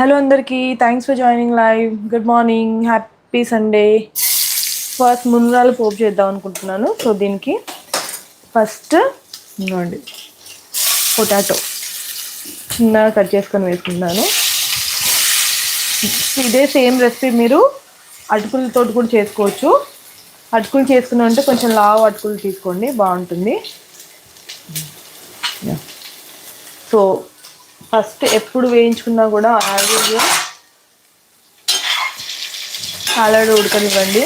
Hello అందరికీ. Thanks for joining live good morning happy Sunday first మునగాలు పోపు చేద్దాం అనుకుంటున్నాను. సో దీనికి ఫస్ట్ ఇవ్వండి పొటాటో చిన్నగా కట్ చేసుకొని వేసుకుంటున్నాను. ఇదే సేమ్ రెసిపీ మీరు అటుకులతో కూడా చేసుకోవచ్చు. అటుకులు చేసుకున్నా అంటే కొంచెం లావు అటుకులు తీసుకోండి. బాగుంటుంది. సో ఫస్ట్ ఎప్పుడు వేయించుకున్నా కూడా యావరేజ్గా ఆలాడు ఉడకనివ్వండి.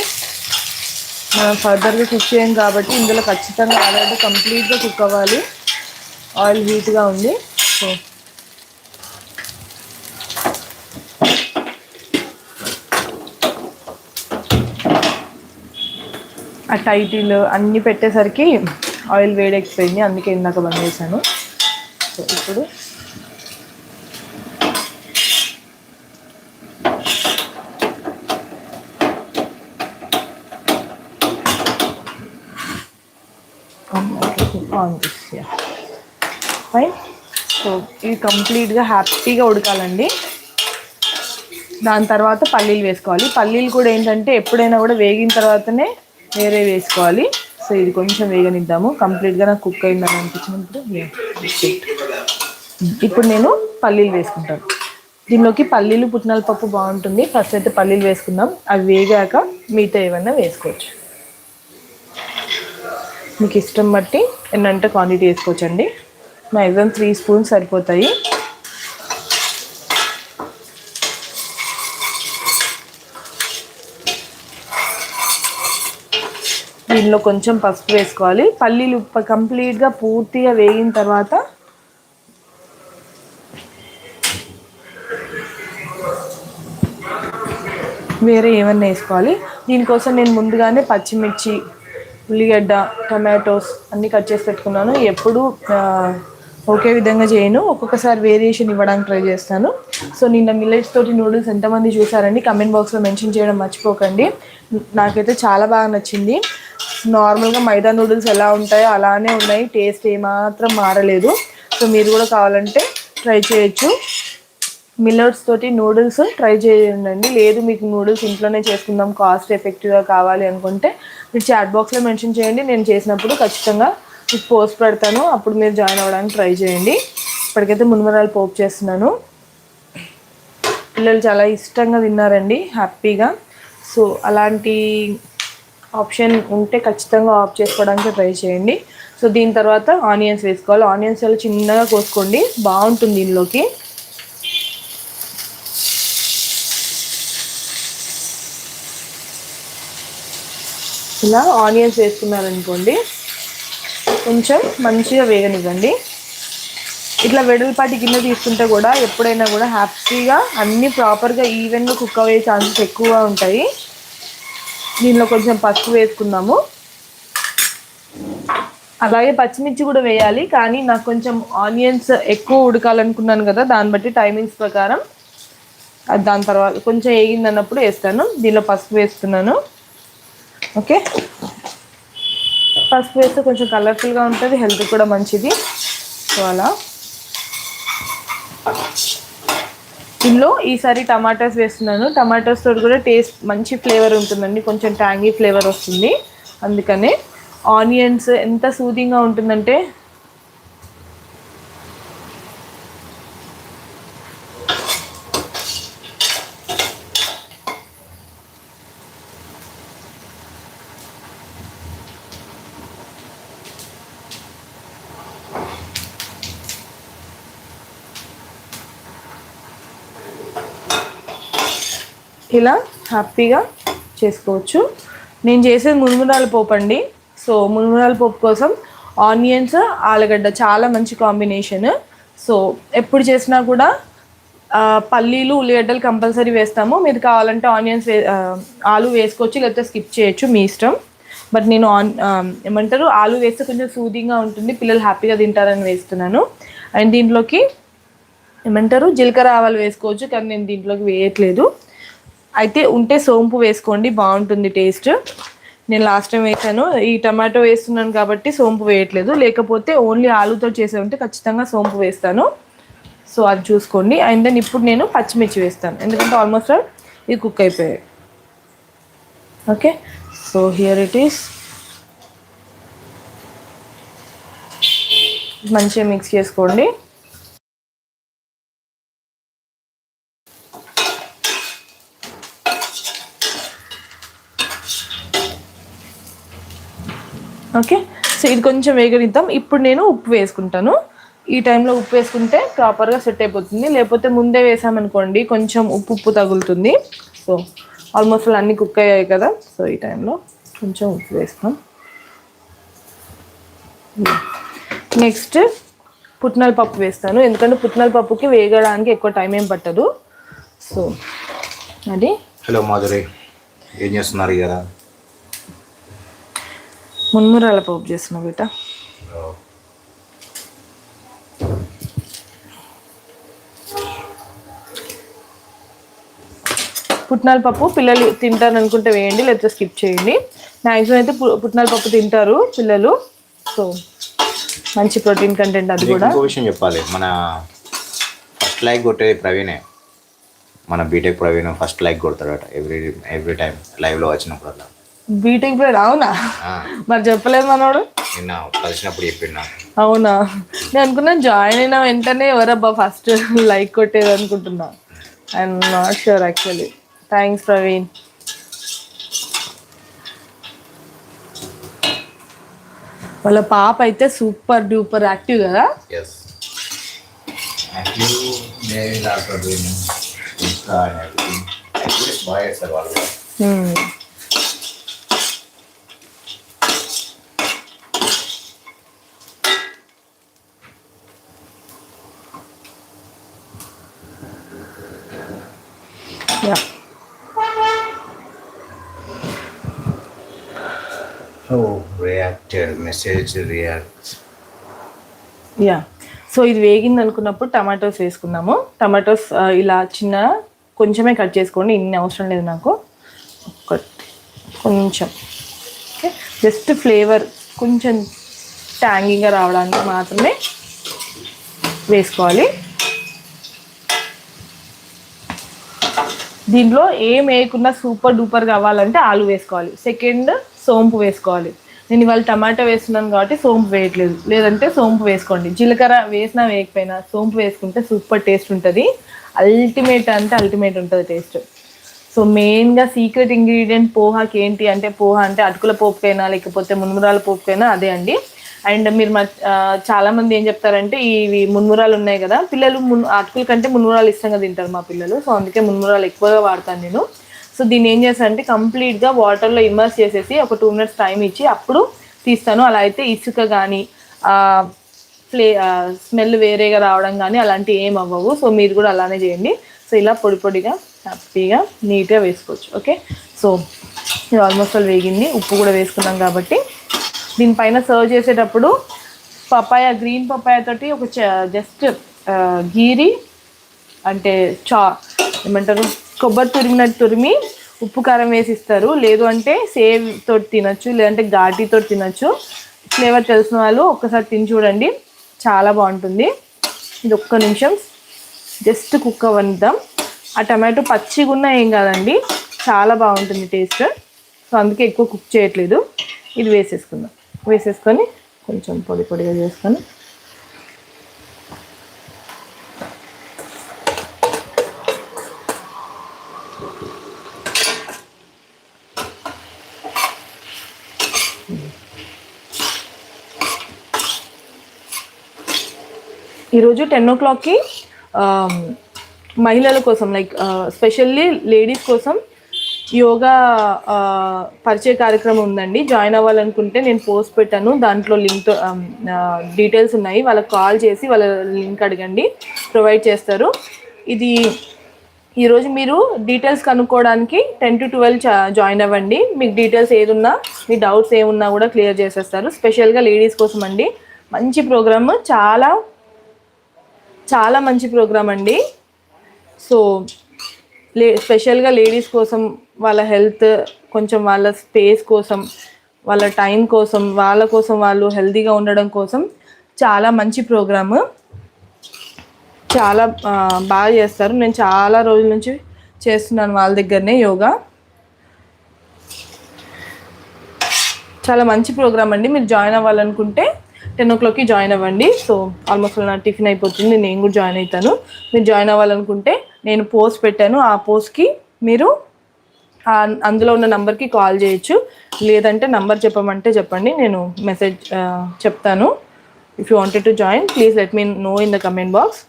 మనం ఫర్దర్గా కుక్ చేయం కాబట్టి ఇందులో ఖచ్చితంగా ఆలాడు కంప్లీట్గా కుక్ అవ్వాలి. ఆయిల్ హీట్గా ఉంది. సో ఆ టైటిల్ అన్నీ పెట్టేసరికి ఆయిల్ వేడెక్కిపోయింది. అందుకే ఇందాక బంద్ చేశాను. సో ఇప్పుడు ఆన్ చేసి ఫైన్ సో ఇది కంప్లీట్గా హ్యాపీగా ఉడకాలండి. దాని తర్వాత పల్లీలు వేసుకోవాలి. పల్లీలు కూడా ఏంటంటే ఎప్పుడైనా కూడా వేగిన తర్వాతనే వేరే వేసుకోవాలి. సో ఇది కొంచెం వేగనిద్దాము. కంప్లీట్గా నాకు కుక్ అయిందని అనిపించినప్పుడు ఇప్పుడు నేను పల్లీలు వేసుకుంటాను. దీనిలోకి పల్లీలు పుట్నాల పప్పు బాగుంటుంది. ఫస్ట్ అయితే పల్లీలు వేసుకుందాం. అవి వేగాక మిగతా ఏమన్నా వేసుకోవచ్చు. మీకు ఇష్టం బట్టి ఎన్నంటే క్వాంటిటీ వేసుకోవచ్చండి. మ్యాక్సిమం త్రీ స్పూన్స్ సరిపోతాయి. దీనిలో కొంచెం పసుపు వేసుకోవాలి. పల్లీలు కంప్లీట్గా పూర్తిగా వేగిన తర్వాత వేరే ఏమన్నా వేసుకోవాలి. దీనికోసం నేను ముందుగానే పచ్చిమిర్చి ఉల్లిగడ్డ టమాటోస్ అన్నీ కట్ చేసి పెట్టుకున్నాను. ఎప్పుడు ఒకే విధంగా చేయను. ఒక్కొక్కసారి వేరియేషన్ ఇవ్వడానికి ట్రై చేస్తాను. సో నిన్న మిల్లెట్స్ తోటి నూడిల్స్ ఎంతమంది చూసారండి కమెంట్ బాక్స్లో మెన్షన్ చేయడం మర్చిపోకండి. నాకైతే చాలా బాగా నచ్చింది. నార్మల్గా మైదా నూడిల్స్ ఎలా ఉంటాయో అలానే ఉన్నాయి. టేస్ట్ ఏమాత్రం మారలేదు. సో మీరు కూడా కావాలంటే ట్రై చేయొచ్చు. మిల్లర్స్ తోటి నూడిల్స్ ట్రై చేయండి లేదు మీకు నూడిల్స్ ఇంట్లోనే చేసుకుందాం కాస్ట్ ఎఫెక్టివ్గా కావాలి అనుకుంటే మీరు చాట్ బాక్స్లో మెన్షన్ చేయండి. నేను చేసినప్పుడు ఖచ్చితంగా మీకు పోస్ట్ పెడతాను. అప్పుడు మీరు జాయిన్ అవ్వడానికి ట్రై చేయండి. ఇప్పటికైతే మున్మరాలు పోపు చేస్తున్నాను. పిల్లలు చాలా ఇష్టంగా తిన్నారండి హ్యాపీగా. సో అలాంటి ఆప్షన్ ఉంటే ఖచ్చితంగా ఆఫ్ చేసుకోవడానికి ట్రై చేయండి. సో దీని తర్వాత ఆనియన్స్ వేసుకోవాలి. ఆనియన్స్ చాలా చిన్నగా కోసుకోండి. బాగుంటుంది దీనిలోకి ఇలా ఆనియన్స్ వేసుకున్నారనుకోండి కొంచెం మంచిగా వేగనివ్వండి. ఇట్లా వెడల్పాటి గిన్నె తీసుకుంటే కూడా ఎప్పుడైనా కూడా హ్యాపీగా అన్నీ ప్రాపర్గా ఈవెన్గా కుక్ అయ్యే ఛాన్సెస్ ఎక్కువగా ఉంటాయి. దీనిలో కొంచెం పసుపు వేసుకుందాము. అలాగే పచ్చిమిర్చి కూడా వేయాలి కానీ నాకు కొంచెం ఆనియన్స్ ఎక్కువ ఉడకాలనుకున్నాను కదా దాన్ని బట్టి టైమింగ్స్ ప్రకారం. అది దాని తర్వాత కొంచెం వేగింది అన్నప్పుడు వేస్తాను. దీనిలో పసుపు వేస్తున్నాను. ఓకే? పసుపు వేస్తే కొంచెం కలర్ఫుల్గా ఉంటుంది హెల్త్ కూడా మంచిది. సో అలా. ఇందులో ఈసారి టమాటాస్ వేస్తున్నాను. టమాటాస్ తోటి కూడా టేస్ట్ మంచి ఫ్లేవర్ ఉంటుందండి. కొంచెం ట్యాంగీ ఫ్లేవర్ వస్తుంది. అందుకనే ఆనియన్స్ ఎంత సూదింగ్గా ఉంటుందంటే ఇలా హ్యాపీగా చేసుకోవచ్చు. నేను చేసేది మునుమురాల పోపు అండి సో మునుమురాల పోపు కోసం ఆనియన్స్ ఆలుగడ్డ చాలా మంచి కాంబినేషన్. సో ఎప్పుడు చేసినా కూడా పల్లీలు ఉల్లిగడ్డలు కంపల్సరీ వేస్తాము. మీరు కావాలంటే ఆనియన్స్ వే ఆలు వేసుకోవచ్చు లేకపోతే స్కిప్ చేయొచ్చు మీ ఇష్టం. బట్ నేను ఆన్ ఏమంటారు ఆలు వేస్తే కొంచెం సూదింగ్గా ఉంటుంది. పిల్లలు హ్యాపీగా తింటారని వేస్తున్నాను. అండ్ దీంట్లోకి ఏమంటారు జీలకర్ర ఆవాలు వేసుకోవచ్చు కానీ నేను దీంట్లోకి వేయట్లేదు. అయితే ఉంటే సోంపు వేసుకోండి బాగుంటుంది టేస్ట్. నేను లాస్ట్ టైం వేసాను. ఈ టమాటో వేస్తున్నాను కాబట్టి సోంపు వేయట్లేదు. లేకపోతే ఓన్లీ ఆలుతో చేసే ఉంటే ఖచ్చితంగా సోంపు వేస్తాను. సో అది చూసుకోండి. అండ్ దెన్ ఇప్పుడు నేను పచ్చిమిర్చి వేస్తాను. ఎందుకంటే ఆల్మోస్ట్ ఇది కుక్ అయిపోయాయి. Okay so here it is మంచిగా మిక్స్ చేసుకోండి. ఓకే? సో ఇది కొంచెం వేగనిద్దాం. ఇప్పుడు నేను ఉప్పు వేసుకుంటాను. ఈ టైంలో ఉప్పు వేసుకుంటే ప్రాపర్గా సెట్ అయిపోతుంది. లేకపోతే ముందే వేసామనుకోండి కొంచెం ఉప్పు ఉప్పు తగులుతుంది. సో ఆల్మోస్ట్ అన్నీ కుక్ అయ్యాయి కదా. సో ఈ టైంలో కొంచెం ఉప్పు వేస్తాం. నెక్స్ట్ పుట్నాల పప్పు వేస్తాను. ఎందుకంటే పుట్నాల పప్పుకి వేగడానికి ఎక్కువ టైం ఏం పట్టదు. సో అది. హలో మాధురి ఏం చేస్తున్నారు కదా మున్మురాల పప్పు చేస్తున్నా బేట? పుట్నాల పప్పు పిల్లలు తింటారు అనుకుంటే వేయండి లేకపోతే స్కిప్ చేయండి. మ్యాక్సిమం అయితే పుట్నాల పప్పు తింటారు పిల్లలు. సో మంచి ప్రోటీన్ కంటెంట్ అది కూడా. ఇంకో విషయం చెప్పాలి. మన ఫస్ట్ లైక్ కొట్టేది ప్రవీణే. మన బీటెక్ ప్రవీణ్ ఫస్ట్ లైక్ కొడతాడట. ఎవ్రీ ఎవ్రీ టైం లైవ్లో వచ్చినప్పుడు బీటెక్ బ్రెడ్ అవునా? మరి చెప్పలేదు మనోడు. నిన్న కలిసినప్పుడు చెప్పిండు అవునా? నేను అనుకున్నా జాయిన్ అయిన వెంటనే ఎవరబ్బా ఫస్ట్ లైక్ కొట్టేది అనుకుంటున్నా. I'm not sure actually thanks Praveen వాళ్ళ పాప అయితే సూపర్ డూపర్ యాక్టివ్ కదా? యాక్టివ్ డాక్టర్ ఇంకా బాగా చేస్తారు వాళ్ళు కూడా. Hmm. Yeah Oh, reacted, message react. Yeah so ఇది వేగింది అనుకున్నప్పుడు టమాటోస్ వేసుకుందాము. టమాటోస్ ఇలా చిన్న కొంచెమే కట్ చేసుకోండి. ఇన్ని అవసరం లేదు నాకు. ఒకటి కొంచెం. ఓకే. జస్ట్ ఫ్లేవర్ కొంచెం ట్యాంగింగ్గా రావడానికి మాత్రమే వేసుకోవాలి. దీంట్లో ఏం వేయకుండా సూపర్ డూపర్ కావాలంటే ఆలు వేసుకోవాలి. సెకండ్ సోంపు వేసుకోవాలి. నేను ఇవాళ టమాటా వేస్తున్నాను కాబట్టి సోంపు వేయట్లేదు. లేదంటే సోంపు వేసుకోండి. జీలకర్ర వేసినా వేయకపోయినా సోంపు వేసుకుంటే సూపర్ టేస్ట్ ఉంటుంది. అల్టిమేట్ అంటే అల్టిమేట్ ఉంటుంది టేస్ట్ సో మెయిన్గా సీక్రెట్ ఇంగ్రీడియంట్ పోహాకి ఏంటి అంటే పోహా అంటే అటుకుల పోపుకైనా లేకపోతే మున్మురాల పోపుకైనా అదే అండి. అండ్ మీరు చాలా మంది ఏం చెప్తారంటే ఇవి మున్మురాలు ఉన్నాయి కదా పిల్లలు మున్ అటుకుల కంటే మున్మురాలు ఇష్టంగా తింటారు మా పిల్లలు. సో అందుకే మున్మురాలు ఎక్కువగా వాడతాను నేను. సో దీన్ని ఏం చేస్తాను అంటే కంప్లీట్గా వాటర్లో ఇమర్స్ చేసేసి ఒక టూ మినిట్స్ టైం ఇచ్చి అప్పుడు తీస్తాను. అలా అయితే ఇసుక కానీ ఫ్లే స్మెల్ వేరేగా రావడం కానీ అలాంటివి ఏం అవ్వవు. సో మీరు కూడా అలానే చేయండి. సో ఇలా పొడి పొడిగా హ్యాపీగా నీట్గా వేసుకోవచ్చు. ఓకే? సో ఇది ఆల్మోస్ట్ ఆల్ వేగింది. ఉప్పు కూడా వేసుకున్నాం కాబట్టి దీనిపైన సర్వ్ చేసేటప్పుడు పపాయ గ్రీన్ పపాయ తోటి ఒక జస్ట్ గీరి అంటే చా ఏమంటారు కొబ్బరి తురిమినట్టు తురిమి ఉప్పు కారం వేసి ఇస్తారు లేదు అంటే సేవ్ తోటి తినొచ్చు లేదంటే ఘాటీతో తినొచ్చు. ఫ్లేవర్ తెలిసిన వాళ్ళు ఒక్కసారి తిని చూడండి. చాలా బాగుంటుంది. ఇది ఒక్క నిమిషం. జస్ట్ కుక్ అవ్వనిద్దాం ఆ టమాటో పచ్చిగా ఉన్నా ఏం కాదండి. చాలా బాగుంటుంది టేస్ట్ సో అందుకే ఎక్కువ కుక్ చేయట్లేదు. ఇది వేసేసుకుందాం. వేసేసుకొని కొంచెం పొడి పొడిగా చేసుకొని ఈరోజు టెన్ ఓ క్లాక్కి మహిళల కోసం లైక్ స్పెషల్లీ లేడీస్ కోసం యోగా పరిచయ కార్యక్రమం ఉందండి. జాయిన్ అవ్వాలనుకుంటే నేను పోస్ట్ పెట్టాను. దాంట్లో లింక్ డీటెయిల్స్ ఉన్నాయి. వాళ్ళకి కాల్ చేసి వాళ్ళ లింక్ అడగండి. ప్రొవైడ్ చేస్తారు. ఇది ఈరోజు మీరు డీటెయిల్స్ కనుక్కోవడానికి టెన్ టు ట్వెల్వ్ జాయిన్ అవ్వండి. మీకు డీటెయిల్స్ ఏదున్నా మీ డౌట్స్ ఏమున్నా కూడా క్లియర్ చేసేస్తారు. స్పెషల్గా లేడీస్ కోసం అండి. మంచి ప్రోగ్రామ్ చాలా చాలా మంచి ప్రోగ్రామ్ అండి. సో లే స్పెషల్గా లేడీస్ కోసం వాళ్ళ హెల్త్ కొంచెం వాళ్ళ స్పేస్ కోసం వాళ్ళ టైం కోసం వాళ్ళ కోసం వాళ్ళు హెల్తీగా ఉండడం కోసం చాలా మంచి ప్రోగ్రాము. చాలా బాగా చేస్తారు. నేను చాలా రోజుల నుంచి చేస్తున్నాను వాళ్ళ దగ్గరనే యోగా. చాలా మంచి ప్రోగ్రామ్ అండి. మీరు జాయిన్ అవ్వాలనుకుంటే టెన్ ఓ క్లాక్కి జాయిన్ అవ్వండి. సో ఆల్మోస్ట్ నా టిఫిన్ అయిపోతుంది. నేను కూడా జాయిన్ అవుతాను. మీరు జాయిన్ అవ్వాలనుకుంటే నేను పోస్ట్ పెట్టాను. ఆ పోస్ట్కి మీరు అందులో ఉన్న నంబర్కి కాల్ చేయొచ్చు. లేదంటే నంబర్ చెప్పమంటే చెప్పండి. నేను మెసేజ్ చెప్తాను. If you wanted to join please let me know in the comment box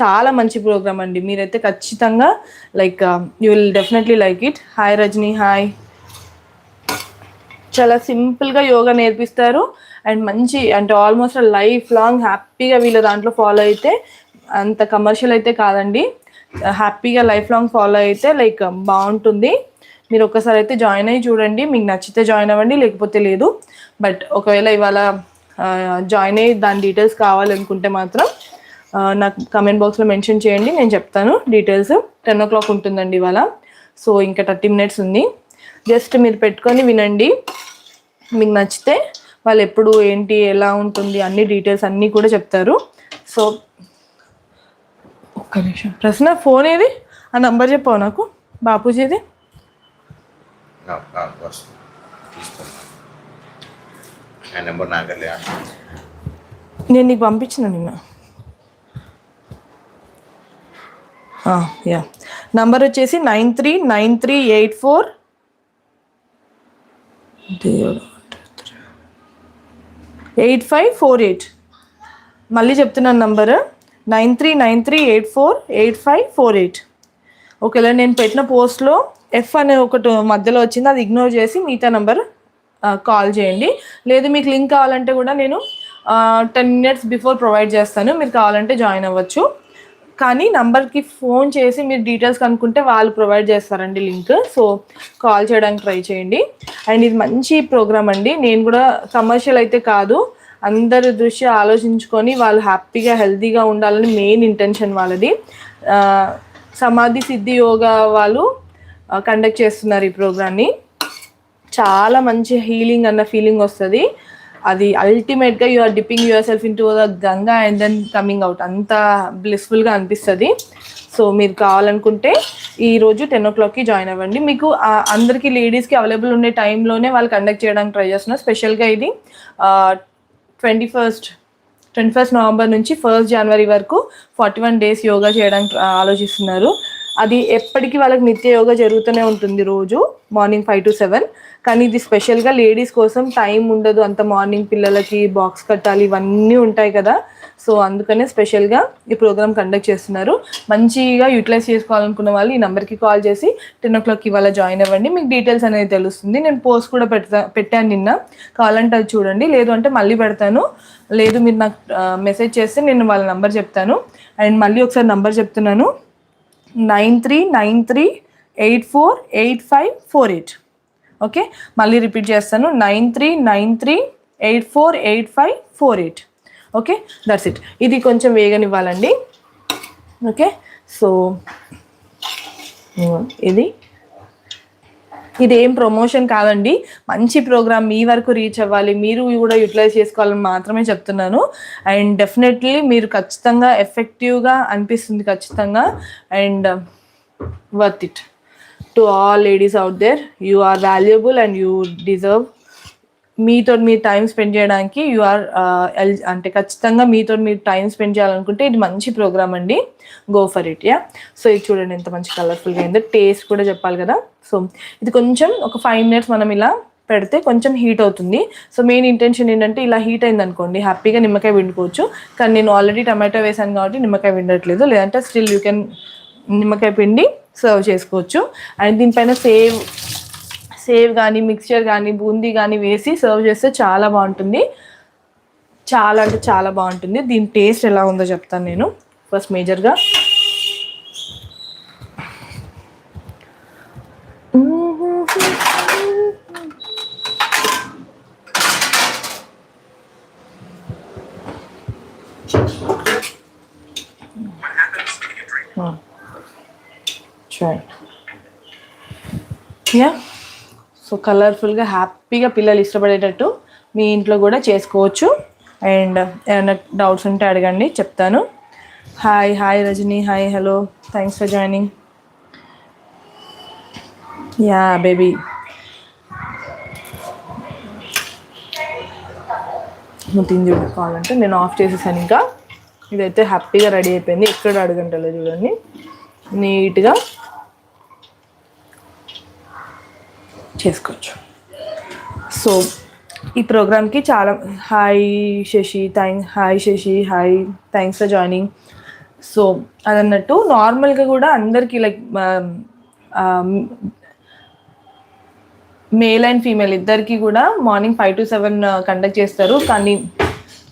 చాలా మంచి ప్రోగ్రామ్ అండి. మీరైతే ఖచ్చితంగా like you will definitely like it hi Rajani hi చాలా సింపుల్గా యోగా నేర్పిస్తారు. అండ్ మంచి అంటే ఆల్మోస్ట్ లైఫ్ లాంగ్ హ్యాపీగా వీళ్ళ దాంట్లో ఫాలో అయితే అంత కమర్షియల్ అయితే కాదండి. హ్యాపీగా లైఫ్ లాంగ్ ఫాలో అయితే లైక్ బాగుంటుంది. మీరు ఒక్కసారి అయితే జాయిన్ అయ్యి చూడండి. మీకు నచ్చితే జాయిన్ అవ్వండి లేకపోతే లేదు. బట్ ఒకవేళ ఇవాళ జాయిన్ అయ్యి దాని డీటెయిల్స్ కావాలనుకుంటే మాత్రం నాకు కమెంట్ బాక్స్లో మెన్షన్ చేయండి. నేను చెప్తాను డీటెయిల్స్. టెన్ ఓ క్లాక్ ఉంటుందండి ఇవాళ. సో ఇంకా థర్టీ మినిట్స్ ఉంది. జస్ట్ మీరు పెట్టుకొని వినండి. మీకు నచ్చితే వాళ్ళు ఎప్పుడు ఏంటి ఎలా ఉంటుంది అన్ని డీటెయిల్స్ అన్నీ కూడా చెప్తారు. సో ఒక్క నిమిషం. ప్రశ్న ఫోన్ ఏది? ఆ నంబర్ చెప్పావు నాకు? బాపూజీది? నేను నీకు పంపించిన నిన్న. యా. నంబర్ వచ్చేసి nine three nine three eight four. Eight five four eight. మళ్ళీ చెప్తున్నాను number. Nine three nine three eight four eight five four eight. ఒకవేళ నేను పెట్టిన పోస్ట్లో ఎఫ్ అనే ఒకటి మధ్యలో వచ్చింది అది ఇగ్నోర్ చేసి మిగతా నెంబర్ కాల్ చేయండి. లేదు మీకు లింక్ కావాలంటే కూడా నేను టెన్ మినిట్స్ బిఫోర్ ప్రొవైడ్ చేస్తాను మీరు కావాలంటే జాయిన్ అవ్వచ్చు. కానీ నంబర్కి ఫోన్ చేసి మీరు డీటెయిల్స్ కనుక్కుంటే వాళ్ళు ప్రొవైడ్ చేస్తారండి లింక్ సో కాల్ చేయడానికి ట్రై చేయండి. అండ్ ఇది మంచి ప్రోగ్రామ్ అండి నేను కూడా కమర్షియల్ అయితే కాదు అందరి దృష్టి ఆలోచించుకొని వాళ్ళు హ్యాపీగా హెల్తీగా ఉండాలని మెయిన్ ఇంటెన్షన్ వాళ్ళది. సమాధి సిద్ధి యోగా వాళ్ళు కండక్ట్ చేస్తున్నారు ఈ ప్రోగ్రామ్ని. చాలా మంచి హీలింగ్ అన్న ఫీలింగ్ వస్తుంది. అది అల్టిమేట్గా you are dipping yourself into the Ganga and then coming out. అంత బ్లిస్ఫుల్గా అనిపిస్తుంది. సో మీరు కావాలనుకుంటే ఈరోజు టెన్ ఓ క్లాక్కి జాయిన్ అవ్వండి. మీకు అందరికీ లేడీస్కి అవైలబుల్ ఉండే టైంలోనే వాళ్ళు కండక్ట్ చేయడానికి ట్రై చేస్తున్నారు. స్పెషల్గా ఇది twenty first twenty first November నుంచి ఫస్ట్ జనవరి వరకు ఫార్టీ వన్ డేస్ యోగా చేయడానికి ఆలోచిస్తున్నారు. అది ఎప్పటికీ వాళ్ళకి నిత్య యోగా జరుగుతూనే ఉంటుంది రోజు మార్నింగ్ ఫైవ్ టు సెవెన్ కానీ ఇది స్పెషల్గా లేడీస్ కోసం టైం ఉండదు. అంత మార్నింగ్ పిల్లలకి బాక్స్ కట్టాలి ఇవన్నీ ఉంటాయి కదా. సో అందుకనే స్పెషల్గా ఈ ప్రోగ్రామ్ కండక్ట్ చేస్తున్నారు. మంచిగా యూటిలైజ్ చేసుకోవాలనుకున్న వాళ్ళు ఈ నెంబర్కి కాల్ చేసి టెన్ ఓ క్లాక్ ఇవాళ జాయిన్ అవ్వండి. మీకు డీటెయిల్స్ అనేది తెలుస్తుంది. నేను పోస్ట్ కూడా పెడతా పెట్టాను నిన్న. కావాలంటే అది చూడండి. లేదు అంటే మళ్ళీ పెడతాను. లేదు మీరు నాకు మెసేజ్ చేస్తే నేను వాళ్ళ నంబర్ చెప్తాను. అండ్ మళ్ళీ ఒకసారి నంబర్ చెప్తున్నాను. Nine three nine three eight four eight five four eight. Okay? మళ్ళీ రిపీట్ చేస్తాను. Nine three nine three eight four eight five four eight. Okay? That's it ఇది కొంచెం వేగనివ్వాలండి. ఓకే? సో ఇది. ఇది ఏం ప్రమోషన్ కాదండి. మంచి ప్రోగ్రామ్ మీ వరకు రీచ్ అవ్వాలి. మీరు కూడా యూటిలైజ్ చేసుకోవాలని మాత్రమే చెప్తున్నాను. అండ్ డెఫినెట్లీ మీరు ఖచ్చితంగా ఎఫెక్టివ్గా అనిపిస్తుంది ఖచ్చితంగా. And worth it to all ladies out there you are valuable and you deserve మీతో మీరు టైం స్పెండ్ చేయడానికి యు ఆర్ అంటే ఖచ్చితంగా మీతో మీరు టైం స్పెండ్ చేయాలనుకుంటే ఇది మంచి ప్రోగ్రామ్ అండి. Go for it yeah so ఇది చూడండి ఎంత మంచి కలర్ఫుల్గా అయిందో. టేస్ట్ కూడా చెప్పాలి కదా. సో ఇది కొంచెం ఒక ఫైవ్ మినిట్స్ మనం ఇలా పెడితే కొంచెం హీట్ అవుతుంది. సో మెయిన్ ఇంటెన్షన్ ఏంటంటే ఇలా హీట్ అయింది అనుకోండి హ్యాపీగా నిమ్మకాయ పిండుకోవచ్చు. కానీ నేను ఆల్రెడీ టమాటో వేసాను కాబట్టి నిమ్మకాయ పిండట్లేదు. లేదంటే స్టిల్ యూ కెన్ నిమ్మకాయ పిండి సర్వ్ చేసుకోవచ్చు. అండ్ దీనిపైన సేవ్ సేవ్ కానీ మిక్స్చర్ కానీ బూందీ కానీ వేసి సర్వ్ చేస్తే చాలా బాగుంటుంది. చాలా అంటే చాలా బాగుంటుంది. దీని టేస్ట్ ఎలా ఉందో చెప్తాను నేను. ఫస్ట్ మేజర్గా. చూడండి యా సో కలర్ఫుల్గా హ్యాపీగా పిల్లలు ఇష్టపడేటట్టు మీ ఇంట్లో కూడా చేసుకోవచ్చు. అండ్ ఏమైనా డౌట్స్ ఉంటే అడగండి చెప్తాను. Hi hi Rajani hi hello thanks for joining yeah baby నువ్వు తిని చూడు కావాలంటే నేను ఆఫ్ చేసేసాను ఇంకా. ఇదైతే హ్యాపీగా రెడీ అయిపోయింది. ఎక్కడ అడగంటలో చూడండి. నీట్గా చేసుకోవచ్చు. సో ఈ ప్రోగ్రామ్కి చాలా hi Sashi thank hi Sashi hi thanks for joining. So అదన్నట్టు నార్మల్గా కూడా అందరికీ లైక్ మేల్ అండ్ ఫీమేల్ ఇద్దరికి కూడా morning five to seven conduct చేస్తారు. కానీ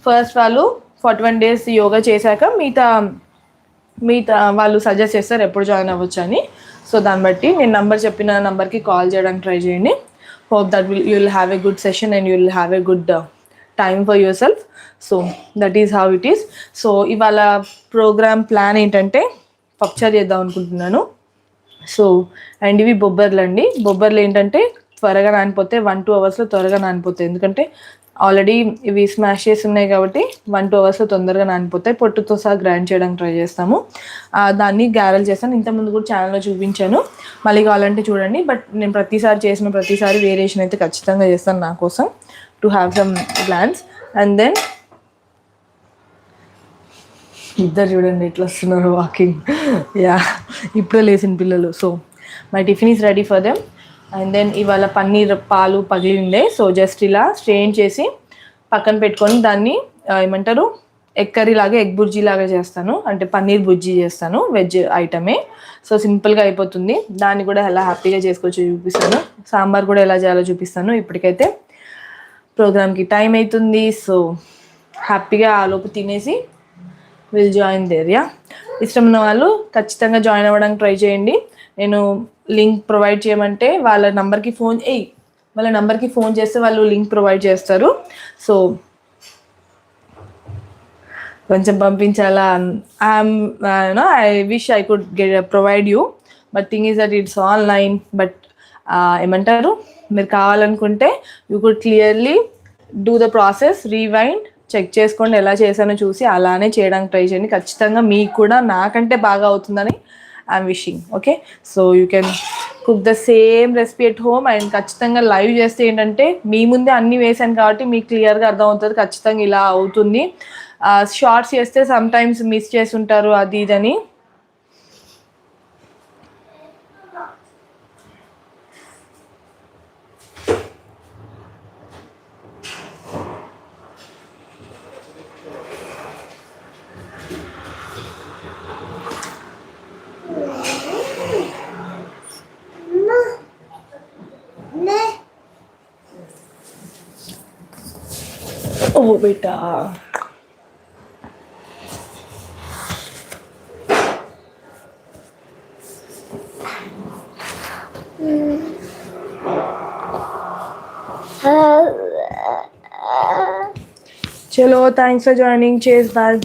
ఫస్ట్ వాళ్ళు ఫార్టీ వన్ డేస్ యోగా చేశాక మిగతా మిగతా వాళ్ళు సజెస్ట్ చేస్తారు ఎప్పుడు జాయిన్ అవ్వచ్చు అని. సో దాన్ని బట్టి నేను నంబర్ చెప్పిన నంబర్కి కాల్ చేయడానికి ట్రై చేయండి. Hope that will you will have a good session and you will have a good time for yourself so that is how it is so ఇవాళ ప్రోగ్రామ్ ప్లాన్ ఏంటంటే పప్చర్ చేద్దాం అనుకుంటున్నాను. సో అండ్ ఇవి బొబ్బర్లు అండి. బొబ్బర్లు ఏంటంటే త్వరగా నానిపోతే వన్ టూ అవర్స్లో త్వరగా నానిపోతాయి. ఎందుకంటే ఆల్రెడీ ఇవి స్మాష్ చేసి ఉన్నాయి కాబట్టి వన్ టూ అవర్స్లో తొందరగా నానిపోతాయి. పొట్టుతో సహా గ్రైండ్ చేయడానికి ట్రై చేస్తాము. దాన్ని గ్యారల్ చేస్తాను. ఇంతకుముందు కూడా ఛానల్లో చూపించాను. మళ్ళీ కావాలంటే చూడండి. బట్ నేను ప్రతిసారి చేసిన ప్రతిసారి వేరియేషన్ అయితే ఖచ్చితంగా చేస్తాను నా కోసం to have some plans and then ఇద్దరు చూడండి ఎట్లా వస్తున్నారు వాకింగ్ యా ఇప్పుడే లేచిన పిల్లలు. So my tiffin is ready for them and then ఇవాళ పన్నీర్ పాలు పగిలిండే సో జస్ట్ ఇలా స్ట్రెయిన్ చేసి పక్కన పెట్టుకొని దాన్ని ఏమంటారు ఎగ్ కర్రీ లాగా ఎగ్ బుర్జీ లాగా చేస్తాను. అంటే పన్నీర్ బుజ్జీ చేస్తాను వెజ్ ఐటమే. సో సింపుల్గా అయిపోతుంది. దాన్ని కూడా ఎలా హ్యాపీగా చేసుకోవచ్చు చూపిస్తాను. సాంబార్ కూడా ఎలా చేయాలో చూపిస్తాను. ఇప్పటికైతే ప్రోగ్రామ్కి టైం అవుతుంది సో హ్యాపీగా ఆలోపు తినేసి విల్ జాయిన్ దేర్యా ఇష్టం ఉన్న వాళ్ళు ఖచ్చితంగా జాయిన్ అవ్వడానికి ట్రై చేయండి. నేను లింక్ ప్రొవైడ్ చేయమంటే వాళ్ళ నంబర్కి ఫోన్ ఎయ్ వాళ్ళ నంబర్కి ఫోన్ చేస్తే వాళ్ళు లింక్ ప్రొవైడ్ చేస్తారు. సో కొంచెం పంపించాలా? I'm you know I wish I could get provide you but thing is that it's online but ఏమంటారు? మీరు కావాలనుకుంటే you could clearly do the process rewind check చేసుకోండి ఎలా చేశానో చూసి అలానే చేయడానికి ట్రై చేయండి. ఖచ్చితంగా మీకు కూడా నాకంటే బాగా అవుతుందని I'm wishing okay so you can cook the same recipe at home and ఖచ్చితంగా లైవ్ చేస్తే ఏంటంటే మీ ముందే అన్ని వేసాను కాబట్టి మీకు క్లియర్గా అర్థమవుతుంది ఖచ్చితంగా ఇలా అవుతుంది. షార్ట్స్ చేస్తే సమ్ టైమ్స్ మిస్ చేస్తుంటారు అది ఇదని ఓ బేటా చలో థ్యాంక్స్ ఫర్ జాయినింగ్ చేస్ బాయ్